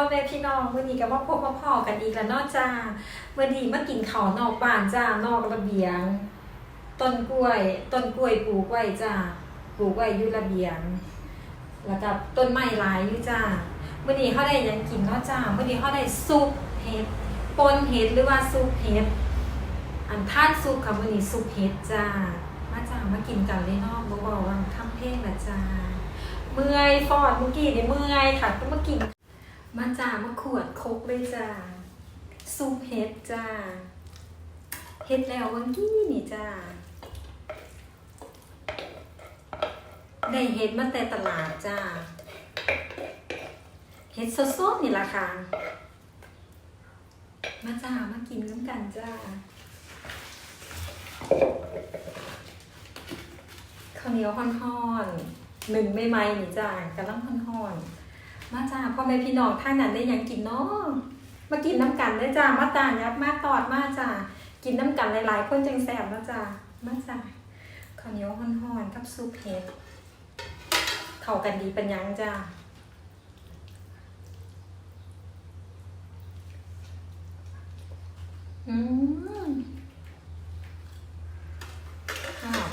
พ่อแม่พี่น้องวันนี้ก็มาพบมาพอกันอีกแล้วนอกจ้าวันนี้มากินข้าวนอกบ้านจ้านอกระเบียง ต้นกล้วยต้นกล้วยปลูกไว้จ้าปลูกไว้อยู่ระเบียง แล้วก็ต้นไม้หลายอยู่จ้าวันนี้เขาได้ยังกินนอกจ้าวันนี้เขาได้ซุปเห็ดปนเห็ดหรือว่าซุปเห็ดอันท่านซุปค่ะวันนี้ซุปเห็ดจ้ามาจ้ามากินกันเลยนอกบอกว่าทำเพลงละจ้าเมื่อยฟอดเมื่อกี้เนี่ยเมื่อยค่ะก็เมากิน มาจ่ามาขวดคกเลยจ้าซุปเห็ดจ้าเห็ดแล้ววันกี้นี่จ้าได้เห็ดมาแต่ตลาดจ้าเห็ดสดๆนี่ล่ะค่ะ มาจ่ามากินน้ำกันจ้าข้าวเหนียวห่อนๆหนึ่งไม่ไม่นี่จ้ากระลังห่อนๆ มาจ้าพ่อแม่พี่น้องท่านนั้นได้ยังกินเนาะมากินน้ำกันได้จ้ามาต่านยับมาตอดมาจ้ากินน้ำกันหลายๆ คนจังแสบนะจ้ามาจ้าข้าวเหนียวห่อนๆกับซุปเห็ดเข้ากันดีเป็นยังจ้าอืมข้าว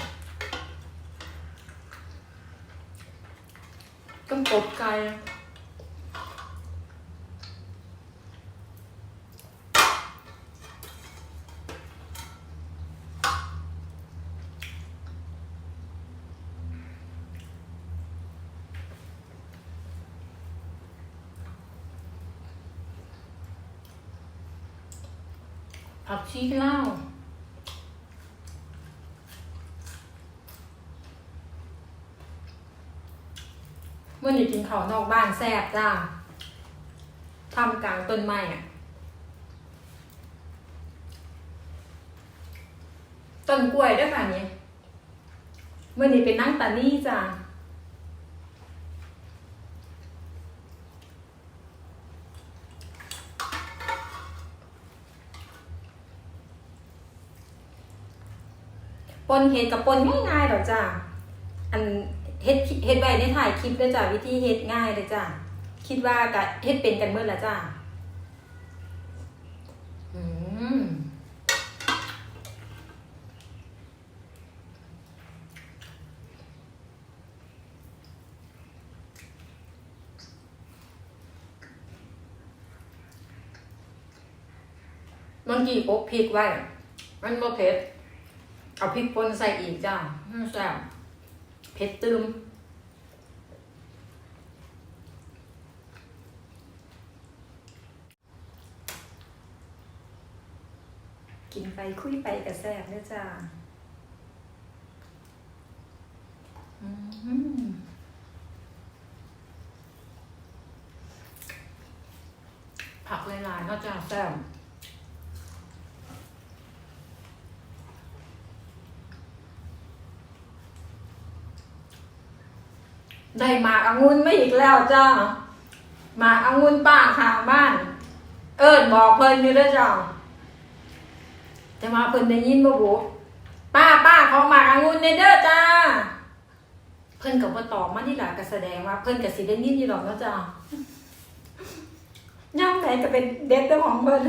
ต้มกบไก่ ผักชีเล่าเมื่อนี่กินข้าวนอกบ้านแซ่บจ้าทำกลางต้นไม้อะต้นกล้วยด้วยค่ะนี่เมื่อนี้เป็นนั่งตานี่จ้า ปนเห็ดกับปนง่ายๆหรอจ้าอันเห็ดเห็ดไว้ในถ่ายคลิปเลยจ้าวิธีเห็ดง่ายเลยจ้าคิดว่ากะเห็ดเป็นกันเมื่อละจ้าอืมื่อกี่อกพริกไว้ มันบ่เผ็ด เอาพริกป่นใส่อีกจ้าแซ่บเผ็ดตึมกินไปคุยไปกับแซ่บเนี่ยจ้าผักหลายๆก็จะแซ่บ ได้หมากางุ่นไม่อีกแล้วจ้าหมากางุ่นป้าข้างบ้าน เอิญบอกเพิ่นอยู่ด้วยจ้าจะมาเพิ่นได้ยินบ่บุป้าป้าเขาหมากางุ่นในเด้อจ้า เพิ่นกับว่าตอบมานี่หละก็แสดงว่า เพิ่นกับสิได้ยินอยู่หรอกเนาะจ้าย่างไหนจะเป็นเด็ดเจ้าของเพิ่น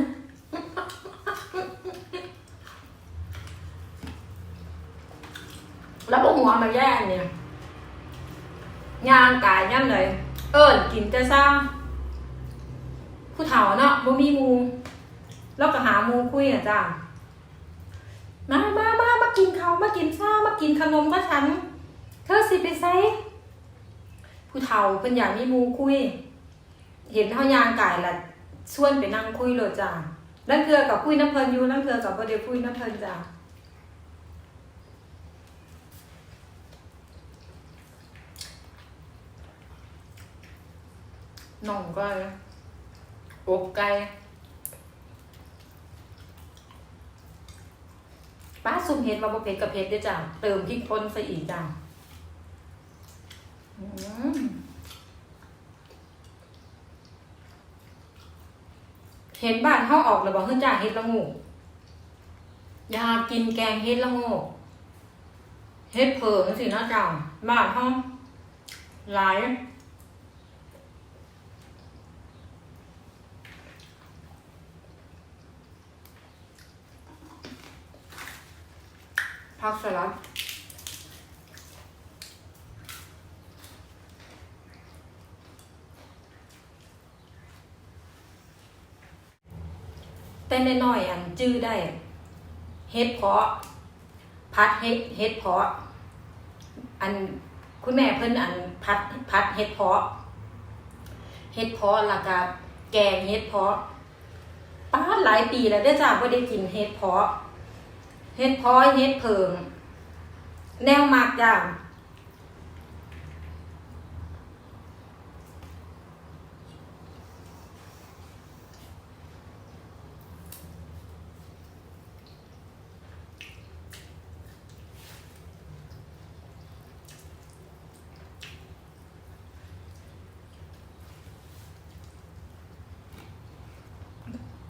แล้วพวกหัวมาแย่เนี่ย ยางกายย่ำเลยเอิญกินแต่ซ่าผู้เฒ่าเนาะบ่มีมูแล้วก็หามูคุยนะจ้ามามามามากินเขามากินซ่ามากินขนมมาฉันเธอสิไปไซผู้เฒ่าเป็นอย่างมีมูคุย เห็นเท่ายางกายละชวนไปนั่งคุยเลยจ้านั่งเกลือกับคุยน้ำเพลินอยู่นั่นเกลือกับประเดี๋ยวคุยน้ำเพลินจ้า น่องไก่อกไก่ป้าซุ่มเห็ดมาบะเพ็ดกับเพ็ดด้วยจ้ะเติมพริกพ่นใส่อีกจ้ะเห็นบ้านเข้าออกหรือเปล่าเฮ้ยจ้าเห็ดละงูอยากกินแกงเห็ดละงูเห็ดเผือกสิน้าจ้าบ้านเข้าหลาย ผักสลัดแต่น้อยๆอันจื้อได้ เฮ็ดเพาะพัดเฮ็ดเฮ็ดเพาะอันคุณแม่เพิ่นอันพัดพัดเฮ็ดเพาะเฮ็ดเพาะแล้วก็แกงเฮ็ดเพาะป้าหลายปีแล้วเด้จ้าบ่ได้กินเฮ็ดเพาะ เฮ็ดเพาะเฮ็ดเพิง แนวมากจ้า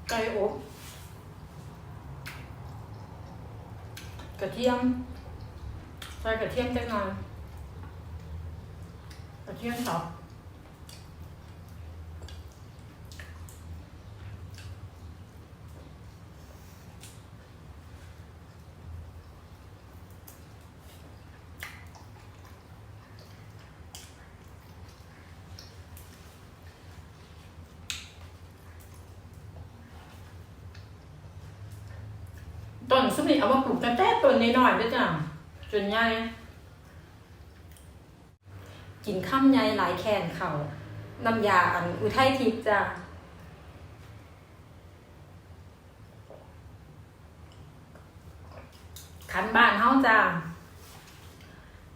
ไก่อบ กระเทียมใส่กระเทียมจังหน่อยกระเทียมสับ ต้นสมิเอามาปลูกตั้งแต่ต้นน้อยๆด้วยจ้ะจนใหญ่กินข้ามใหญ่หลายแคนเขาน้ำยาอันอุทัยทิพย์จ้ะขันบ้านเฮาจ้ะ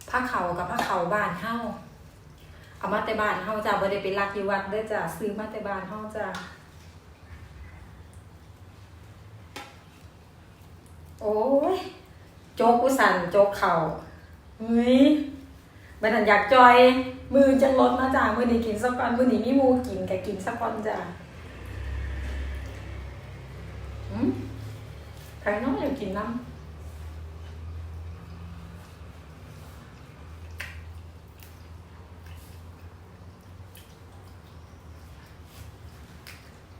ผ้าเขากับผ้าเขาบ้านเฮาเอามาแต่บ้านเฮาจ้ะบ่ได้ไปรักอยู่วัดเด้อจ้ะซื้อมาแต่บ้านเฮาจ้ะ โอ้ยโจกกุสันโจกเข่าเฮ้ยบันทันอยากจอย มือจังลดมาจ้ามือนี้กินสักก่อนมือนี้มีมูกินกับกินสักก่อนจ้าอืมใครน้องอยากกินน้ำ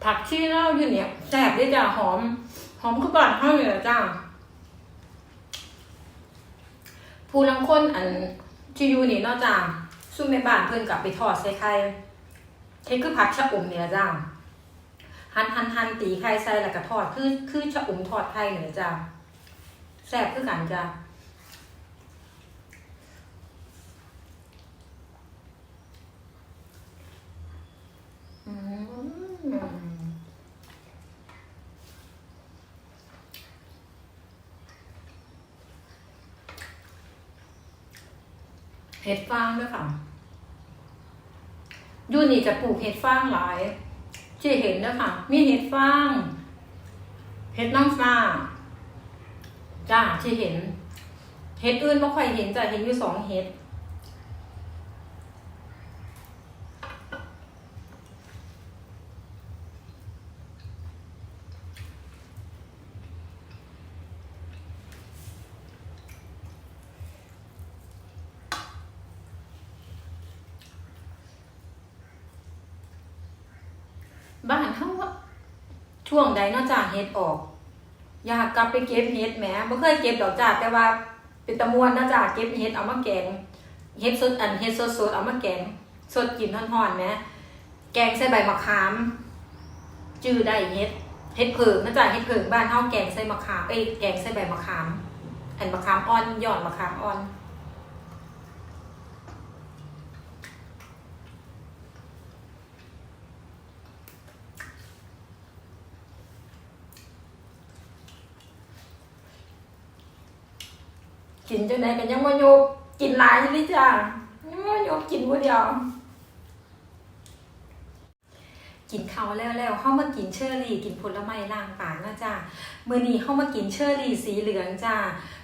ผักชีเล่าอยู่เนี่ยแซ่บด้วยจ้าหอม หอมคือก่อนห้องอยู่แล้วจ้า ผู้ลังคนอันที่อยู่นี่นอกจากซุ่มในบ้านเพิ่นกับไปทอดใส่ไข่เฮ็ดคือผักชะอมเนี่ยจ้าหั่นหั่นหั่นตีไข่ใส่แล้วก็ทอดคือคือชะอมทอดไข่เนี่ยจ้าแซ่บคือกันจ้าอืม เห็ดฟางด้วยค่ะยูนี่จะปลูกเห็ดฟางหลายที่เห็นนะค่ะ มีเห็ดฟางเห็ดน้ำฟ้าจ้าที่เห็น เห็ดอื่นไม่ค่อยเห็นจะเห็นอยู่สองเห็ด บ้านเขาว่าช่วงใดเนอกจากเฮ็ดออก อยากกลับไปเก็บเฮ็ดแหมบ่เคยเก็บดอกจ้าแต่ว่าเป็นตะมวนนะจ้าเก็บเฮ็ดเอามาแกงเฮ็ดสดอันเฮ็ดสดๆเอามาแกงสดกินฮ้อนๆแหมแกงใส่ใบมะขาม จื้อได้เฮ็ดเฮ็ดเผิงนะจ้าเฮ็ดเผิงบ้านเฮาแกงใส่มะขามเอ้ยแกงใส่ใบมะขามอันมะขามอ่อนหยอดมะขามอ่อน กินจังไดกันยังบ่ยกกินหลายอยู่นี่จ้ายังบ่ยกกินผู้เดียว กินข้าวแล้วแล้วเข้ามากินเชอร์รี่ กินผลไม้ล้างปากนะจ้ามื้อนี้เข้ามากินเชอร์รี่สีเหลืองจ้า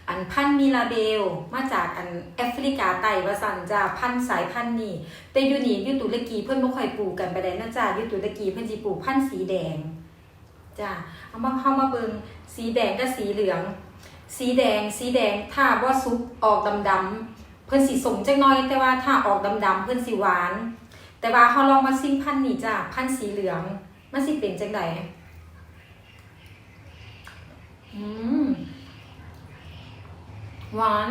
อันพันธุ์มิลาเบล มาจากอันแอฟริกาใต้ว่าซั่นจ้าพันธุ์สายพันธุ์นี้แต่อยู่นี่อยู่ตุรกีเพิ่นบ่ค่อยปลูกกันไปได้นะจ้าอยู่ตุรกีเพิ่นสิปลูกพันธุ์สีแดงจ้าเอามาเข้ามาเบิ่งสีแดงกับสีเหลือง สีแดง สีแดงถ้าว่าซุปออกดำๆเพิ่อนสีสมจังน้อย แต่ว่าถ้าออกดำๆเพิ่อนสีหวาน แต่ว่าเขาลองมาซิมพันนี่จ้ะพันธ์สีเหลือง มันสิเป็นจังไดอืมหวาน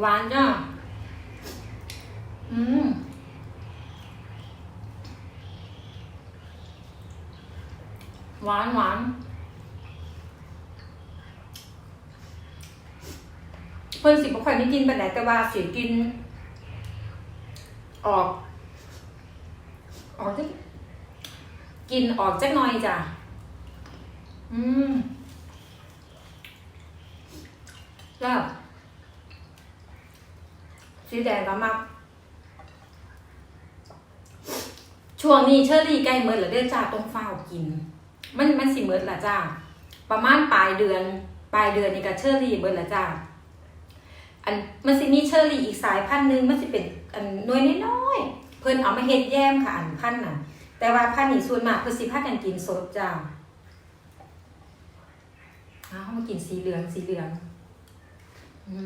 หวานจ้ะอืมหวานหวาน เพิ่นสิบ่ค่อยไม่กินปานใดแต่ว่าสิกิน ออก ออกจักกินออกจักหน่อยจ้ะอืมแล้วสีแดงก็มักช่วงนี้เชอรี่ใกล้เมิดแล้วเด้อจ้าต้องเฝ้ากิน มันมันสิเมิดละจ้าประมาณปลายเดือน ปลายเดือนนี่ก็เชอรี่เบิดละจ้า อันมันสิมีเชอรี่อีกสายพันธุ์นึงมันสิเป็นอันหน่วยน้อยๆเพิ่นเอามาเฮ็ดแยมค่ะอันพันธุ์น่ะ แต่ว่าพันธุ์นี้ส่วนมากเพิ่นสิพากันกินสดจ้าอ้าวมากินสีเหลืองสีเหลืองอื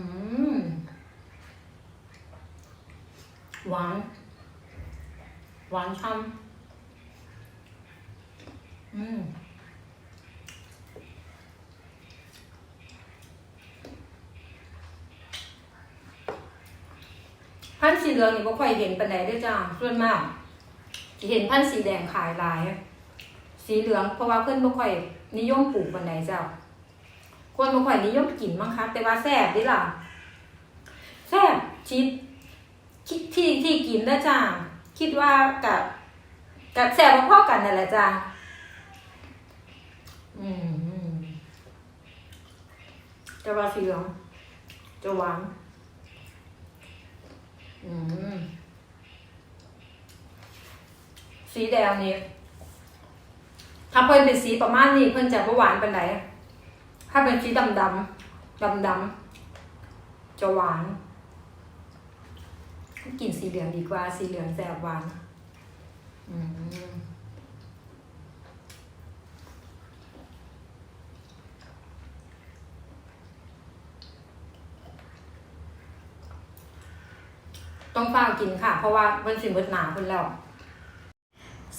มหวานหวานช่ำอืม พันธุ์ สีเหลืองนี่บ่ค่อยเห็นปานใดเด้อจ้าส่วนมากสิเห็นพันธุ์สีแดงขายหลาย สีเหลืองเพราะว่าเพิ่นบ่ค่อยนิยมปลูกปานใดเจ้า คนบ่ค่อยนิยมกินมั้งคะแต่ว่าแซ่บเดิล่ะแซ่บชิดที่ที่กินนะจ้าคิดว่ากับกับแซ่บพ่อกันนั่นแหละจ้าอืมอืมแต่ว่าสีเหลืองจะหวาน สีแดงนี่ถ้าเพิ่นเป็นสีประมาณนี้เพิ่นจะหวานเป็นไหนถ้าเป็นสีดำดำดำดำจะหวานกินสีเหลืองดีกว่า สีเหลืองแสบหวาน อืม ต้องฝ้าวกินค่ะ เพราะว่ามันสิเบิดหนาเพิ่นแล้ว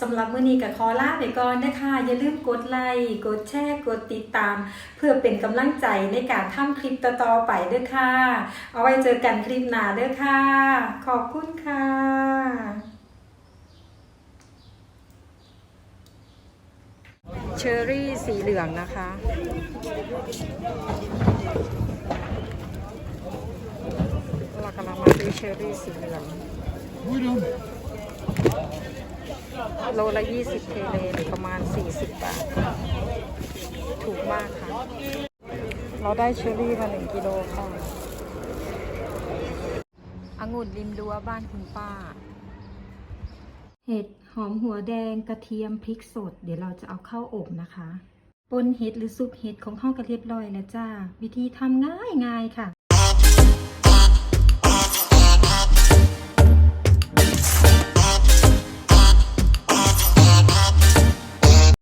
สำหรับมื้อนี้ก็ขอลาไปก่อนนะคะ อย่าลืมกดไลค์ กดแชร์ กดติดตาม เพื่อเป็นกำลังใจในการทำคลิปต่อๆไปเด้อค่ะ เอาไว้เจอกันคลิปหน้าเด้อค่ะ ขอบคุณค่ะเชอร์รี่สีเหลืองนะคะเรา กำลังมาซื้อเชอรี่สีเหลืองโลละ 20 เทเลหรือประมาณ 40 บาท ถูกมากค่ะ เราได้เชอรี่มา 1 กิโลค่ะองุ่นริมรั้วบ้านคุณป้า เห็ดหอมหัวแดงกระเทียมพริกสด เดี๋ยวเราจะเอาเข้าอบนะคะปนเห็ดหรือซุปเห็ดของห้องกระเรียบร้อยแล้วจ้า วิธีทำง่ายง่ายค่ะ